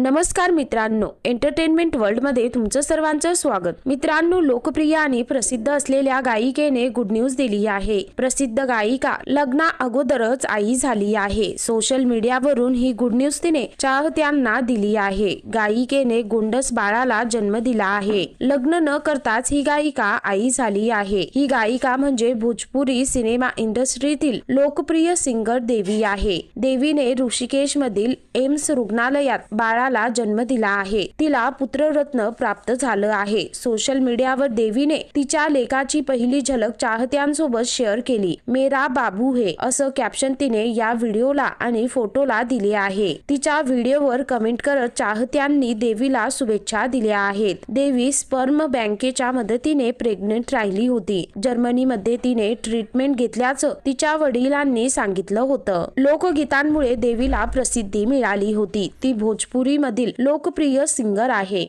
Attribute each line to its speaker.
Speaker 1: नमस्कार मित्रांनो एंटरटेनमेंट वर्ल्डमध्ये तुमचं सर्वांचं स्वागत. मित्रांनो लोकप्रिय आणि प्रसिद्ध असलेल्या गायिकेने गुड न्यूज दिली आहे. प्रसिद्ध गायिका लग्ना अगोदरच आई झाली आहे. सोशल मीडियावरून ही गुड न्यूज तिने चाहत्यांना दिली आहे. गायिकेने गोंडस बाळाला जन्म दिला आहे. लग्न न करताच ही गायिका आई झाली आहे. ही गायिका म्हणजे भोजपुरी सिनेमा इंडस्ट्रीतील लोकप्रिय सिंगर देवी आहे. देवीने ऋषिकेश मधील एम्स रुग्णालयात बाळा बाळाला जन्म दिला आहे. तिला पुत्ररत्न प्राप्त झालं आहे. सोशल मीडियावर देवीने तिच्या लेखाची पहिली झलक चाहत्यांसोबत शेअर केली. मेरा बाबू हे असं कॅप्शन तिने या व्हिडिओला आणि फोटोला दिले आहे. तिच्या व्हिडिओवर कमेंट करत चाहत्यांनी देवीला शुभेच्छा दिल्या आहेत. देवी स्पर्म बँकेच्या मदतीने प्रेग्नेंट राहिली होती. जर्मनीमध्ये तिने ट्रीटमेंट घेतल्याचं तिच्या वडिलांनी सांगितलं होतं. लोकगीतांमुळे देवीला प्रसिद्धी मिळाली होती. ती भोजपुरी मधील लोकप्रिय सिंगर आहे.